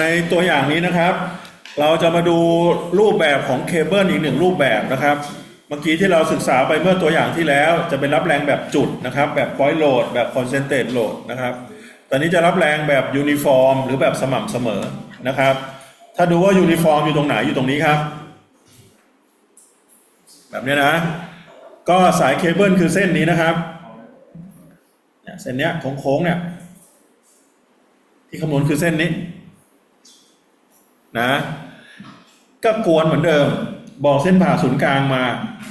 ในตัวอย่างนี้นะครับ เราจะมาดูรูปแบบของเคเบิลอีกหนึ่งรูปแบบนะครับ เมื่อกี้ที่เราศึกษาไปเมื่อตัวอย่างที่แล้ว จะเป็นรับแรงแบบจุดนะครับ แบบ point load แบบ concentrate load นะครับตอนนี้จะรับแรงแบบยูนิฟอร์ม หรือแบบสม่ำเสมอนะครับ ถ้าดูว่ายูนิฟอร์มอยู่ตรงไหนอยู่ตรงนี้ครับ แบบนี้นะ ก็สายเคเบิลคือเส้นนี้นะครับเนี่ยเส้นเนี้ยโค้งๆเนี่ย ที่คำนวณคือเส้นนี้ นะ ก็กวนเหมือนเดิม บอกเส้นผ่าศูนย์กลางมา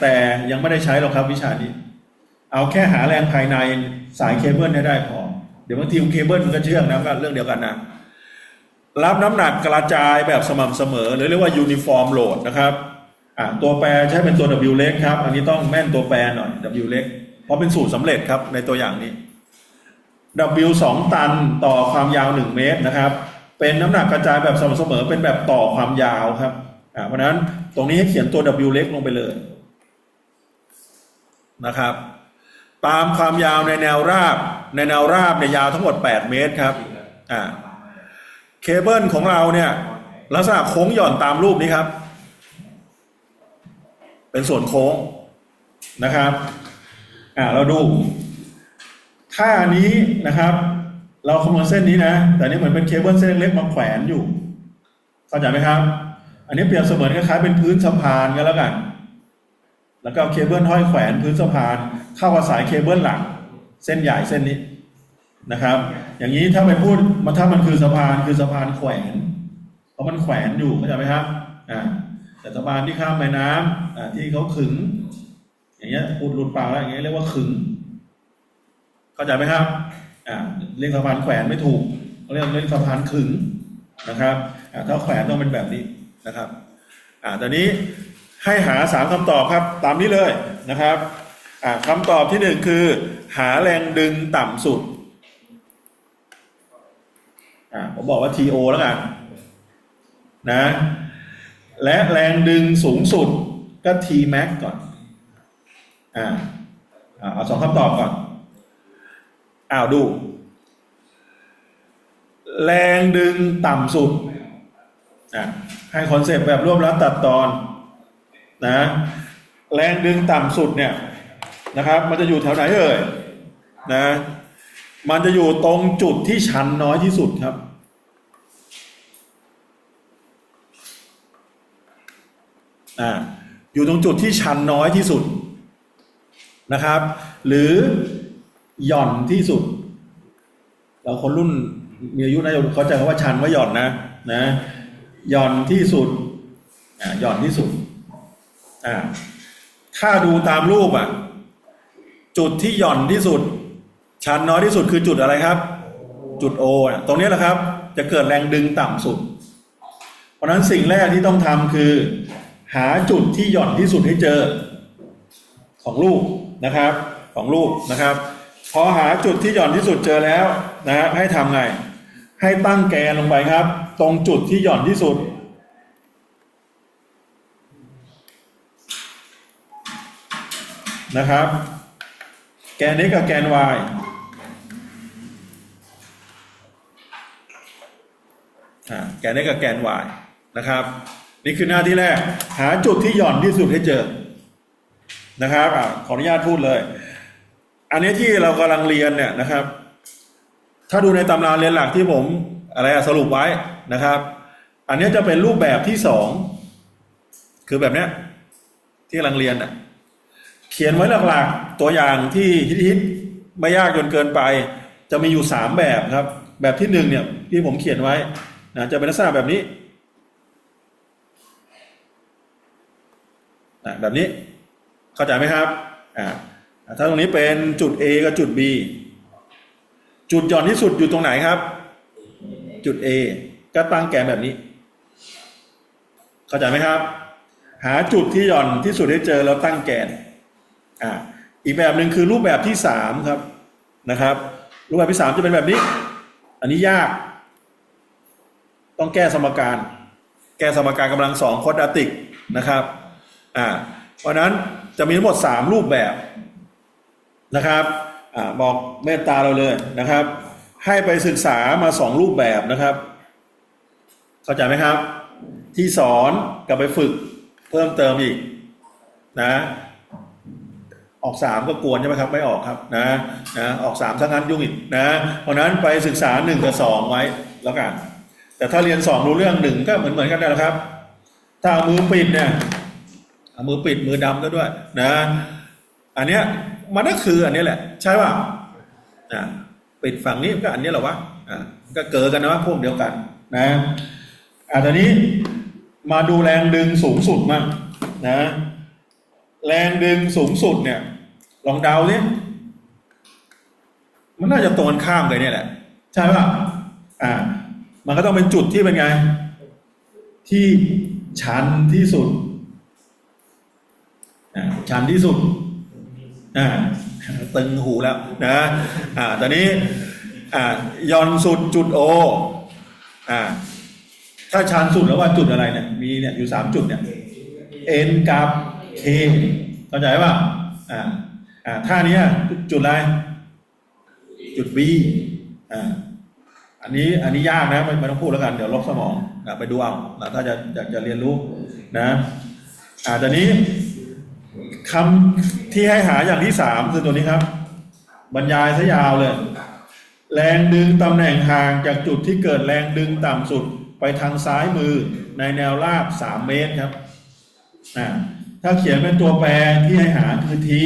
แต่ยังไม่ได้ใช้หรอกครับวิชานี้ เอาแค่หาแรงภายในสายเคเบิลให้ได้พอ เดี๋ยวบางทีเคเบิลมันก็เชื่องนะก็เรื่องเดียวกันนะรับน้ำหนักกระจายแบบสม่ำเสมอ หรือเรียกว่ายูนิฟอร์มโหลดนะครับตัวแปรใช้เป็นตัว W เล็กครับ อันนี้ต้องแม่นตัวแปรหน่อย W เล็กเพราะเป็นสูตรสำเร็จครับในตัวอย่างนี้ W 2ตันต่อความยาว 1 เมตรนะครับ เป็นน้ำหนักกระจายแบบสม่ำเสมอเป็นแบบต่อความยาวครับอ่าเพราะฉะนั้นตรงนี้ให้เขียนตัว W เล็กลงไปเลยนะครับ ตามความยาวในแนวราบ ในแนวราบในยยาวทั้งหมด 8 เมตรครับอ่าเคเบิลของเราเนี่ยลักษณะโค้งหย่อนตามรูปนี้ครับ เป็นส่วนโค้งนะครับอ่าเราดู ท่านี้นะครับ เราคำนวณเส้นนี้นะ แต่นี่เหมือนเป็นเคเบิลเส้นเล็กมาแขวนอยู่ เข้าใจไหมครับ อันนี้เปรียบเสมือนคล้ายๆเป็นพื้นสะพานกันแล้วกัน แล้วก็เอาเคเบิลห้อยแขวนพื้นสะพาน เข้ากับสายเคเบิลหลัก เส้นใหญ่เส้นนี้นะครับ อย่างนี้ถ้าไปพูดมันถ้ามันคือสะพานคือสะพานแขวน เพราะมันแขวนอยู่เข้าใจไหมครับอ่าแต่สะพานที่ข้ามแม่น้ำอ่าที่เขาขึง อย่างเงี้ยพูดหลุดปากแล้วอย่างเงี้ยเรียกว่าขึง เข้าใจไหมครับอ่าเรียกสะพานแขวนไม่ถูกเรียกเรียกสะพานขึงนะครับอ่าถ้าแขวนต้องเป็นแบบนี้นะครับอ่าตอนนี้ให้หาสามคำตอบครับตามนี้เลยนะครับอ่าคำตอบที่หนึ่งคือ หาแรงดึงต่ำสุดอ่าผมบอกว่า TO แล้วกันนะและแรงดึงสูงสุดก็ Tmax ก่อน อ่า เอาสองคำตอบก่อน อ้าวดู แรงดึงต่ำสุดอะให้คอนเซปต์แบบร่วบรัดตัดตอนนะแรงดึงต่ำสุดเนี่ยนะครับ มันจะอยู่แถวไหนเอ่ยนะมันจะอยู่ตรงจุดที่ชันน้อยที่สุดครับอ่าอยู่ตรงจุดที่ชันน้อยที่สุดนะครับ หรือ หย่อนที่สุด เราคนรุ่นมีอายุน่าจะเขาจคำว่าชันว่าหย่อนนะนะหย่อนที่สุดอ่าหย่อนที่สุดอ่าถ้าดูตามรูปอะ จุดที่หย่อนที่สุด ชันน้อยที่สุดคือจุดอะไรครับ จุด O น่ะตรงนี้แหละครับ จะเกิดแรงดึงต่ำสุด เพราะฉะนั้นสิ่งแรกที่ต้องทำคือ หาจุดที่หย่อนที่สุดให้เจอของลูกนะครับ ของลูกนะครับ พอหาจุดที่หย่อนที่สุดเจอแล้วนะฮะให้ทำไง ให้ตั้งแกนลงไปครับ ตรงจุดที่หย่อนที่สุด นะครับ แกน x กับแกน y แกน x กับแกน y นะครับ นี่คือหน้าที่แรก หาจุดที่หย่อนที่สุดให้เจอนะครับอขออนุญาตพูดเลย อันนี้ที่เรากำลังเรียนเนี่ยนะครับ ถ้าดูในตำราเรียนหลักที่ผมอะไรสรุปไว้นะครับ อันนี้จะเป็นรูปแบบที่สองคือแบบเนี้ยที่กำลังเรียนอะเขียนไว้หลักๆตัวอย่างที่ฮิตๆไม่ยากจนเกินไป จะมีอยู่สามแบบครับ แบบที่หนึ่งเนี่ยที่ผมเขียนไว้นะจะเป็นลักษณะแบบนี้นะแบบนี้เข้าใจไหมครับอ่า ถ้าตรงนี้เป็นจุด A กับจุด B จุดหย่อนที่สุดอยู่ตรงไหนครับ จุด A ก็ตั้งแกนแบบนี้ เข้าใจไหมครับ หาจุดที่หย่อนที่สุดให้เจอแล้วตั้งแกนอ่าอีกแบบหนึ่งคือรูปแบบที่สามครับนะครับ รูปแบบที่สามจะเป็นแบบนี้ อันนี้ยาก ต้องแก้สมการ แก้สมการกำลังสองคดาติกนะครับอ่าเพราะนั้นจะมีทั้งหมด3รูปแบบ นะครับอบอกเมตตาเราเลยนะครับ ให้ไปศึกษามาสองรูปแบบนะครับ เข้าใจไหมครับ ที่สอนกับไปฝึกเพิ่มเติมอีกนะออกสามก็กวนใช่ไหมครับไม่ออกครับนะนะออกสามทั้งนั้นยุ่งอีกนะเพราะฉะนั้นไปศึกษาหนึ่งกับสองไว้แล้วกัน แต่ถ้าเรียนสองรู้เรื่องหนึ่งก็เหมือนเหมือนกันนะครับ ถ้าเอามือปิดเนี่ยเอามือปิดมือดำก็ด้วยนะ อันเนี้ย มันก็คืออันนี้แหละ ใช่ป่ะอ่าปิดฝั่งนี้ก็อันนี้แหละวะอ่าก็เกิดกันนะว่าพวกเดียวกัน นะอ่าตอนนี้มาดูแรงดึงสูงสุดมั่งนะ แรงดึงสูงสุดเนี่ย ลองเดาสิมันน่าจะตรงกันข้ามกันเนี่ยแหละ ใช่ป่ะอ่า มันก็ต้องเป็นจุดที่เป็นไง ที่ชันที่สุดอ่าชันที่สุด อ่าตึงหูแล้วนะอ่าตอนนี้อ่าย่อนสุดจุดโออ่าถ้าชันสุดแล้วว่าจุดอะไรเนี่ยมีเนี่ยอยู่สามจุดเนี่ย N กับ K เข้าใจป่ะอ่าอ่าท่านี้จุดอะไร จุด B อ่าอันนี้อันนี้ยากนะไม่ไม่ต้องพูดแล้วกันเดี๋ยวลบสมองนะไปดูเอานะถ้าจะอยากจะเรียนรู้นะอ่าตอนนี้ คำที่ให้หาอย่างที่สามคือตัวนี้ครับ บรรยายซะยาวเลย แรงดึงตำแหน่งห่างจากจุดที่เกิดแรงดึงต่ำสุดไปทางซ้ายมือในแนวราบสามเมตรครับอ่าถ้าเขียนเป็นตัวแปรที่ให้หาคือที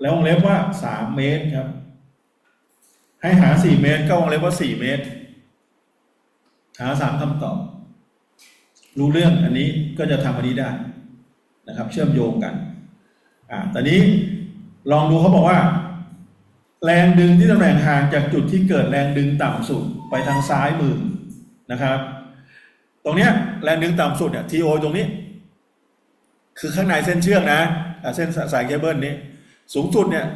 แล้ววงเล็บว่าสามเมตรครับ ให้หาสี่เมตรก็วงเล็บว่าสี่เมตร หาสามคำตอบ รู้เรื่องอันนี้ก็จะทำอันนี้ได้ นะครับ เชื่อมโยงกัน อ่าตอนนี้ลองดูเขาบอกว่า แรงดึงที่ตำแหน่งห่างจากจุดที่เกิดแรงดึงต่ำสุดไปทางซ้ายมือนะครับ ตรงเนี้ยแรงดึงต่ำสุดเนี่ยทีโอตรงนี้ คือข้างในเส้นเชือกนะเส้นสายเคเบิลนี้ สูงสุดเนี่ย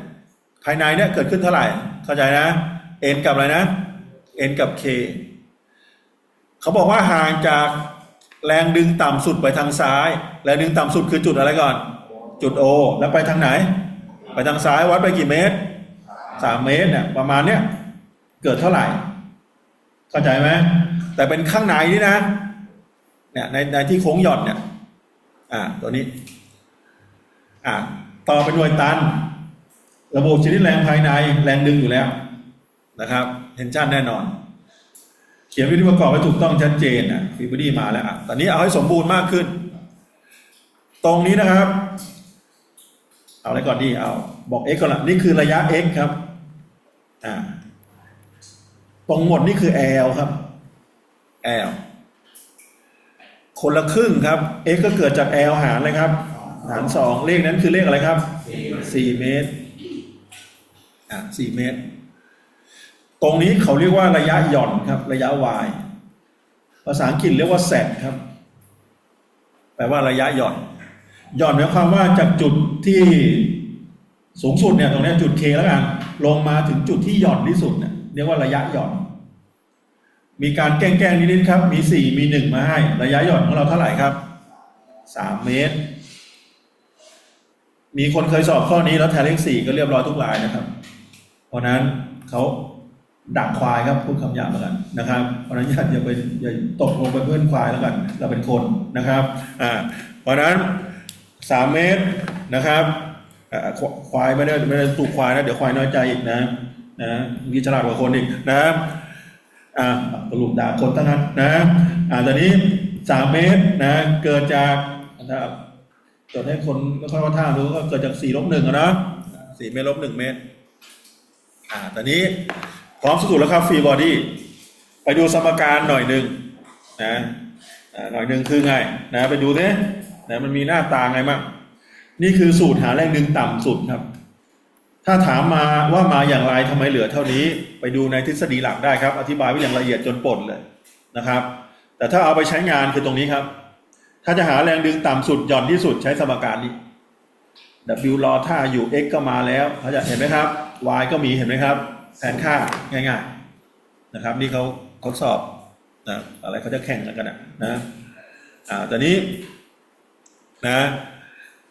ภายในเนี่ยเกิดขึ้นเท่าไหร่ เข้าใจนะ n กับอะไรนะ n กับ k เขาบอกว่าห่างจาก แรงดึงต่ำสุดไปทางซ้าย แรงดึงต่ำสุดคือจุดอะไรก่อน จุด O แล้วไปทางไหน ไปทางซ้ายวัดไปกี่เมตรสามเมตรเนี่ยประมาณเนี้ยเกิดเท่าไหร่ เข้าใจไหมแต่เป็นข้างในนี่นะเนี่ยในในที่โค้งหย่อนเนี่ย อ่า ตัวนี้ อ่า ต่อเป็นหน่วยตัน ระบบชนิดแรงภายในแรงดึงอยู่แล้วนะครับเทนชั่นแน่นอน เขียนวิธีประกอบไว้ถูกต้องชัดเจนนะฟีบดี้มาแล้วอะตอนนี้เอาให้สมบูรณ์มากขึ้น ตรงนี้นะครับ เอาอะไรก่อนดีเอา บอก x ก่อนละนี่คือระยะ x ครับอ่าตรงหมดนี่คือ l ครับ l คนละครึ่งครับ x ก็เกิดจาก l หารเลยครับ หารสองเลขนั้นคือเลขอะไรครับสี่เมตรอะสี่เมตร ตรงนี้เขาเรียกว่าระยะหย่อนครับ ระยะ y ภาษาอังกฤษเรียกว่าแสกครับ แปลว่าระยะหย่อน หย่อนหมายความว่าจากจุดที่สูงสุดเนี่ยตรงนี้จุด k แล้วกัน ลงมาถึงจุดที่หย่อนที่สุดเนี่ยเรียกว่าระยะหย่อน มีการแกล้งๆนิดๆครับ มีสี่มีหนึ่งมาให้ ระยะหย่อนของเราเท่าไหร่ครับสามเมตร มีคนเคยสอบข้อนี้แล้วแทนเลขสี่ก็เรียบร้อยทุกรายนะครับ เพราะนั้นเขา ดักควายครับพูดคำหยาบแล้วกันนะครับเพราะนั้นอย่าอย่าไปอย่าตกลงไปเพื่อนควายแล้วกัน เราเป็นคนนะครับอ่าเพราะนั้นสามเมตรนะครับอ่าควายไม่ได้ไม่ได้ตูกควายนะเดี๋ยวควายน้อยใจอีกนะนะมีฉลาดกว่าคนอีกนะอ่าสรุปด่าคนทั้งนั้นนะอ่าตอนนี้สามเมตรนะเกิดจากนะครับจดให้คนไม่ค่อยว่าท่ารู้ก็เกิดจากสี่ลบหนึ่งอะนะสี่เมตรลบหนึ่งเมตรอ่าตอนนี้ พร้อมสุดแล้วครับฟรีบอดี้ไปดูสมการหน่อยหนึ่งนะหน่อยหนึ่งคือไงนะไปดูสินะมันมีหน้าตาไงบ้างนี่คือสูตรหาแรงดึงต่ำสุดครับ ถ้าถามมาว่ามาอย่างไรทำไมเหลือเท่านี้ ไปดูในทฤษฎีหลักได้ครับ อธิบายไว้อย่างละเอียดจนปลดเลยนะครับ แต่ถ้าเอาไปใช้งานคือตรงนี้ครับ ถ้าจะหาแรงดึงต่ำสุดหย่อนที่สุดใช้สมการนี้ W รอท่าอยู่ x ก็มาแล้วเขาจะเห็นไหมครับ y ก็มีเห็นไหมครับ แทนค่าง่ายๆนะครับ นี่เขาทดสอบนะอะไรเขาจะแข่งกันนะนะอ่าตอนนี้นะ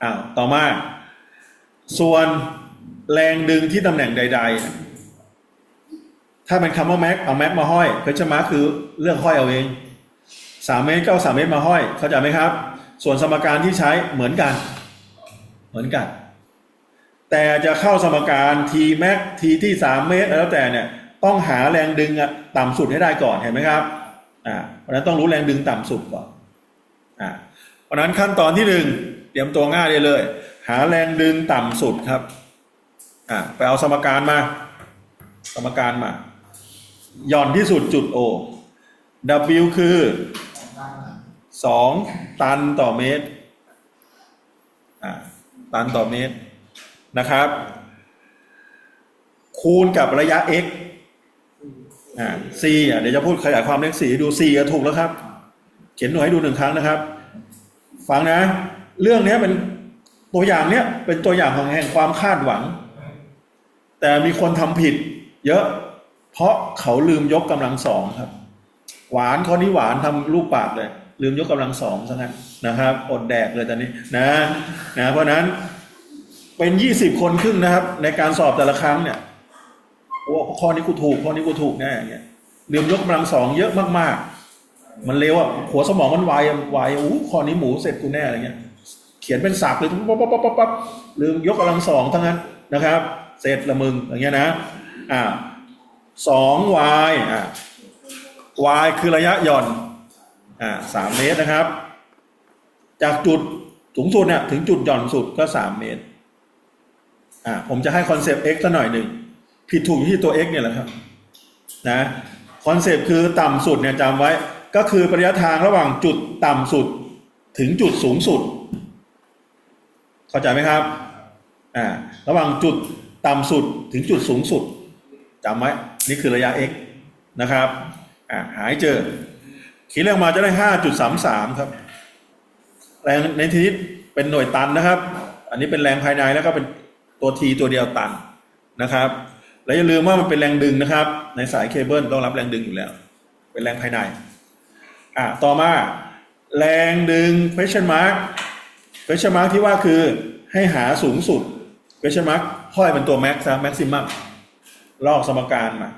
อ้าวต่อมา ส่วนแรงดึงที่ตำแหน่งใด ๆ ถ้าเป็นคำว่าแม็กเอาแม็กมาห้อยเพชรมาคือเรื่องห้อยเอาเองสามเมตรก็เอาสามเมตรมาห้อย เข้าใจไหมครับ ส่วนสมการที่ใช้เหมือนกัน เหมือนกัน แต่จะเข้าสมการ t max t ที่สามเมตรแล้วแต่เนี่ยต้องหาแรงดึงอะต่ำสุดให้ได้ก่อนเห็นไหมครับอ่าเพราะฉะนั้นต้องรู้แรงดึงต่ำสุดก่อนอ่าเพราะนั้นขั้นตอนที่หนึ่งเตรียมตัวง่ายได้เลย หาแรงดึงต่ำสุดครับอ่าไปเอาสมการมา สมการมาหย่อนที่สุดจุด O W คือสองตันต่อเมตรอ่าตันต่อเมตร นะครับ คูณกับระยะ x อ่า c อะเดี๋ยวจะพูดขยายความเลขสี่ดู c อะถูกแล้วครับ เขียนหน่วยให้ดูหนึ่งครั้งนะครับ ฟังนะ เรื่องนี้เป็นตัวอย่างเนี้ยเป็นตัวอย่างของแห่งความคาดหวัง แต่มีคนทำผิด เยอะ เพราะเขาลืมยกกำลังสองครับ หวานข้อนี้หวานทำรูปปากเลย ลืมยกกำลังสองซะงั้นนะครับอดแดกเลยตอนนี้นะนะเพราะฉะนั้น เป็นยี่สิบคนขึ้นนะครับ ในการสอบแต่ละครั้งเนี่ยโอ้ข้อนี้กูถูกข้อนี้กูถูกแน่อย่างเงี้ยลืมยกกำลังสองเยอะมากๆ มันเร็วอะหัวสมองมันไวไวอู้ข้อนี้หมูเสร็จกูแน่อะไรเงี้ย เขียนเป็นศัพท์เลยปั๊บปั๊บปั๊บปั๊บลืมยกกำลังสองทั้งนั้นนะครับ เสร็จละมึงอย่างเงี้ยนะอ่าสอง y อ่า y คือระยะหย่อนอ่าสามเมตรนะครับ จากจุดสูงสุดเนี่ยถึงจุดหย่อนสุดก็สามเมตร อ่าผมจะให้คอนเซปต์ x สักหน่อยหนึ่งผิดถูกอยู่ที่ตัว x เนี่ยแหละครับนะคอนเซปต์คือต่ำสุดเนี่ยจำไว้ก็คือระยะทางระหว่างจุดต่ำสุดถึงจุดสูงสุด เข้าใจไหมครับอ่าระหว่างจุดต่ำสุดถึงจุดสูงสุดจำไว้นี่คือระยะ x นะครับอ่าหาให้เจอคิดเลขมาจะได้ห้าจุดสามสามครับแรงในทีนี้เป็นหน่วยตันนะครับ อันนี้เป็นแรงภายในแล้วก็เป็น ตัวทีตัวเดียวตันนะครับ แล้วอย่าลืมว่ามันเป็นแรงดึงนะครับ ในสายเคเบิลต้องรับแรงดึงอยู่แล้ว เป็นแรงภายในอ่าต่อมาแรงดึง question mark question mark ที่ว่าคือให้หาสูงสุด question mark ห้อยเป็นตัว max ซะ maximum ลอกสมการมา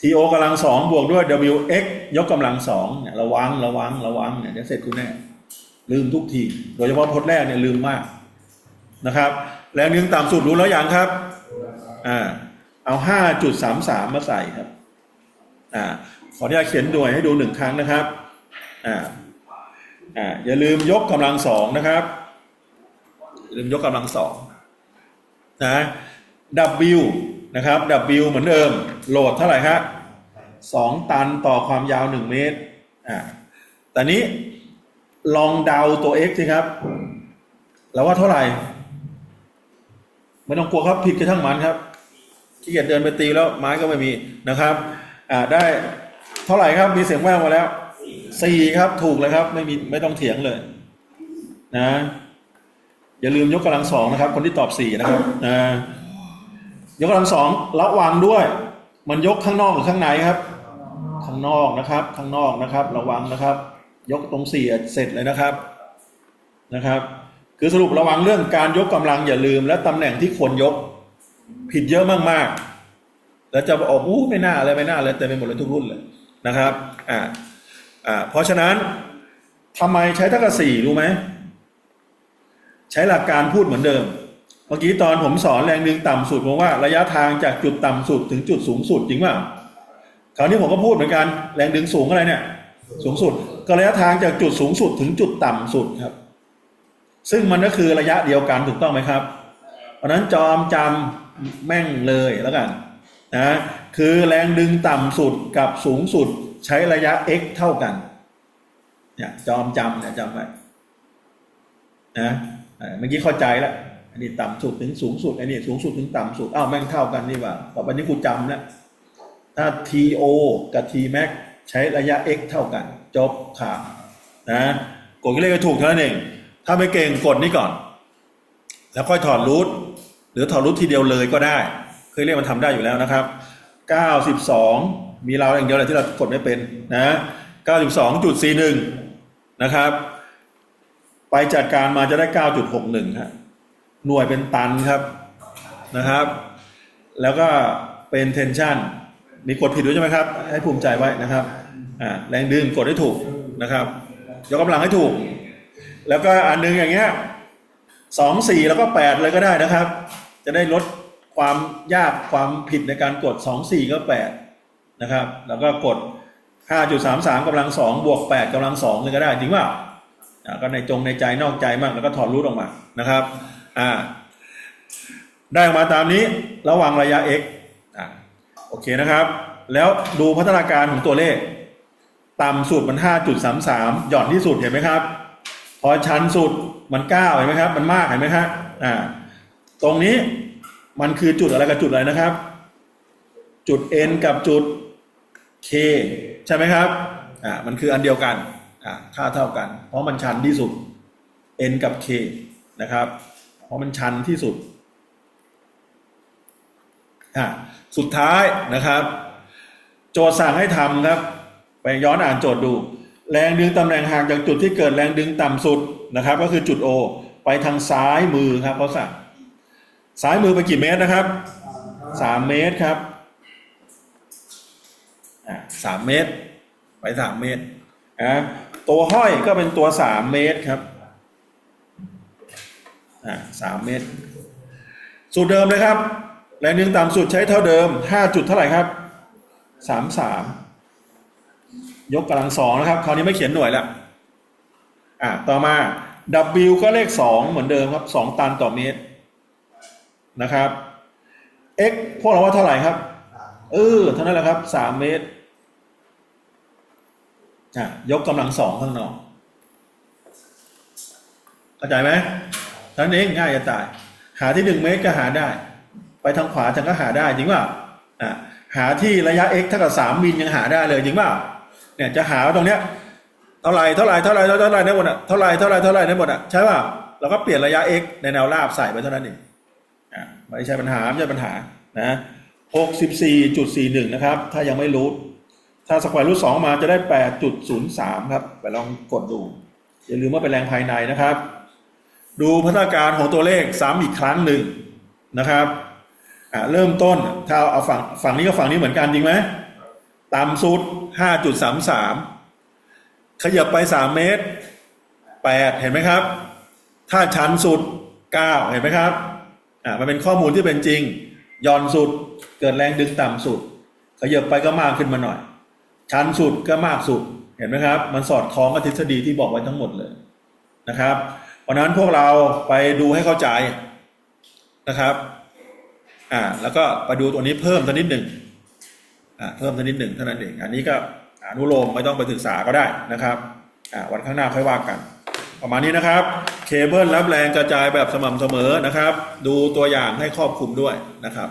TO กำลังสองบวกด้วย WX ยกกำลังสองเนี่ยระวังระวังระวังเนี่ยเดี๋ยวเสร็จคุณแน่ลืมทุกที โดยเฉพาะทดแรกเนี่ยลืมมากนะครับ แรงดึงต่ำสุดรู้แล้วยังครับ อ่า เอาห้าจุดสามสามมาใส่ครับ อ่า ขออนุญาตเขียนหน่วยให้ดูหนึ่งครั้งนะครับ อ่า อ่า อย่าลืมยกกำลังสองนะครับ อย่าลืมยกกำลังสองนะ W นะครับ W เหมือนเดิม โหลดเท่าไหร่ครับสองตันต่อความยาวหนึ่งเมตร อ่าแต่นี้ลองเดาตัว x สิครับ แล้วว่าเท่าไหร่ ไม่ต้องกลัวครับผิดกระทั่งมันครับขี้เกียจเดินไปตีแล้วไม้ก็ไม่มีนะครับอ่าได้เท่าไหร่ครับมีเสียงแว่วมาแล้วสี่ครับถูกเลยครับ ไม่มีไม่ต้องเถียงเลย นะ อย่าลืมยกกำลังสองนะครับ คนที่ตอบสี่นะครับนะยกกำลังสองระวังด้วย มันยกข้างนอกหรือข้างในครับ ข้างนอกนะครับ ข้างนอกนะครับ ระวังนะครับ ยกตรงสี่เสร็จเลยนะครับนะครับ คือสรุประวังเรื่องการยกกำลังอย่าลืม และตำแหน่งที่ควรยก ผิดเยอะมากๆ แล้วจะบอกอู้ไม่น่าเลยไม่น่าเลยแต่เป็นหมดเลยทุกรุ่นเลยนะครับอ่าอ่าเพราะฉะนั้นทำไมใช้ทักษะสี่รู้ไหมใช้หลักการพูดเหมือนเดิม เมื่อกี้ตอนผมสอนแรงดึงต่ำสุดผมว่าระยะทางจากจุดต่ำสุดถึงจุดสูงสุดจริงเปล่าคราวนี้ผมก็พูดเหมือนกันแรงดึงสูงอะไรเนี่ย สูงสุด ก็ระยะทางจากจุดสูงสุดถึงจุดต่ำสุดครับ ซึ่งมันก็คือระยะเดียวกันถูกต้องไหมครับ เพราะนั้นจอมจำแม่งเลยแล้วกันนะคือแรงดึงต่ำสุดกับสูงสุดใช้ระยะ x เท่ากันเนี่ยจอมจำเนี่ยจำไว้นะเมื่อกี้เข้าใจแล้วอันนี้ต่ำสุดถึงสูงสุดอันนี้สูงสุดถึงต่ำสุดอ้าวแม่งเท่ากันนี่ว่าต่อไปนี้กูจำแล้วถ้า TO กับ Tmax ใช้ระยะ x เท่ากัน จบข่าวนะกดเลขก็ถูกเท่านั้นเอง ถ้าไม่เก่งกดนี้ก่อน แล้วค่อยถอดรูทหรือถอดรูททีเดียวเลยก็ได้ เคยเรียกมันทำได้อยู่แล้วนะครับ 92 มีเราอย่างเดียวเลยที่เรากดไม่เป็นนะ 92.41 นะครับ ไปจัดการมาจะได้ 9.61ครับหน่วยเป็นตันครับนะครับ แล้วก็เป็นเทนชันมีกดผิดด้วยใช่ไหมครับ ให้ภูมิใจไว้นะครับอ่าแรงดึงกดให้ถูกนะครับ ยกกำลังให้ถูก แล้วก็อันหนึงอย่างเงี้ยสองสี่แล้วก็แปดเลยก็ได้นะครับ จะได้ลดความยากความผิดในการกดสองสี่ก็แปดนะครับ แล้วก็กดห้าจุดสามสามกำลังสองบวกแปดกำลังสองเลยก็ได้จริงเปล่าก็ในจงในใจนอกใจมากแล้วก็ถอดรูทออกมานะครับอ่าได้ออกมาตามนี้ระหว่างระยะ x อะโอเคนะครับ แล้วดูพัฒนาการของตัวเลข ต่ำสุดมัน 5.33 หย่อนที่สุดเห็นไหมครับ พอชันสุดมัน9เห็นไหมครับ มันมากเห็นไหมครับอ่า ตรงนี้มันคือจุดอะไรกับจุดอะไรนะครับ จุด n กับจุด k ใช่ไหมครับอ่ามันคืออันเดียวกันอ่าค่าเท่ากัน เพราะมันชันที่สุด n กับ k นะครับ เพราะมันชันที่สุดอะสุดท้ายนะครับ โจทย์สั่งให้ทำครับ ไปย้อนอ่านโจทย์ดู แรงดึงตำแหน่งห่างจากจุดที่เกิดแรงดึงต่ำสุดนะครับ ก็คือจุด O ไปทางซ้ายมือครับเขาสั่งซ้ายมือไปกี่เมตรนะครับสามเมตรครับอะสามเมตร ไปสามเมตรอะตัวห้อยก็เป็นตัวสามเมตรครับอะสามเมตร สูตรเดิมเลยครับ แรงดึงต่ำสุดใช้เท่าเดิม5จุดเท่าไหร่ครับ33 ยกกำลังสองนะครับ คราวนี้ไม่เขียนหน่วยละอะต่อมา W ก็เลข2เหมือนเดิมครับ2ตันต่อเมตรนะครับ X พวกเราว่าเท่าไหร่ครับ เออเท่านั้นแหละครับ3เมตรอะยกกำลังสองข้างนอกเข้าใจไหมทั้นเองง่ายจะตาย หาที่หนึ่งเมตรก็หาได้ ไปทางขวาฉันก็หาได้จริงเปล่าอะหาที่ระยะ x เท่ากับสามมิลยังหาได้เลยจริงเปล่า เนี่ยจะหาว่าตรงเนี้ยเท่าไรเท่าไรเท่าไรเท่าไรได้หมดอะเท่าไรเท่าไรเท่าไรได้หมดอะใช่เปล่าเราก็เปลี่ยนระยะ x ในแนวราบใส่ไปเท่านั้นเองอะไม่ใช่ปัญหาไม่ใช่ปัญหานะหกสิบสี่จุดสี่หนึ่งนะครับ ถ้ายังไม่รู้ ถ้าสแควร์รูทสองมาจะได้แปดจุดศูนย์สามครับ ไปลองกดดู อย่าลืมว่าเป็นแรงภายในนะครับ ดูพัฒนาการของตัวเลขซ้ำอีกครั้งหนึ่งนะครับอ่าเริ่มต้นถ้าเอาฝั่งฝั่งนี้กับฝั่งนี้เหมือนกันจริงไหมต่ำสุด 5.33ขยับไป3เมตร8เห็นไหมครับ ถ้าชันสุด9เห็นไหมครับอ่ามันเป็นข้อมูลที่เป็นจริงย่อนสุดเกิดแรงดึงต่ำสุด ขยับไปก็มากขึ้นมาหน่อย ชันสุดก็มากสุดเห็นไหมครับ มันสอดคล้องกับทฤษฎีที่บอกไว้ทั้งหมดเลยนะครับเพราะนั้นพวกเราไปดูให้เข้าใจนะครับอ่าแล้วก็ไปดูตัวนี้เพิ่มสักนิดหนึ่ง เพิ่มสักนิดหนึ่งเท่านั้นเอง อันนี้ก็อนุโลมไม่ต้องไปศึกษาก็ได้นะครับอ่าวันข้างหน้าค่อยว่ากัน ประมาณนี้นะครับ เคเบิลรับแรงกระจายแบบสม่ำเสมอนะครับ ดูตัวอย่างให้ครอบคลุมด้วยนะครับ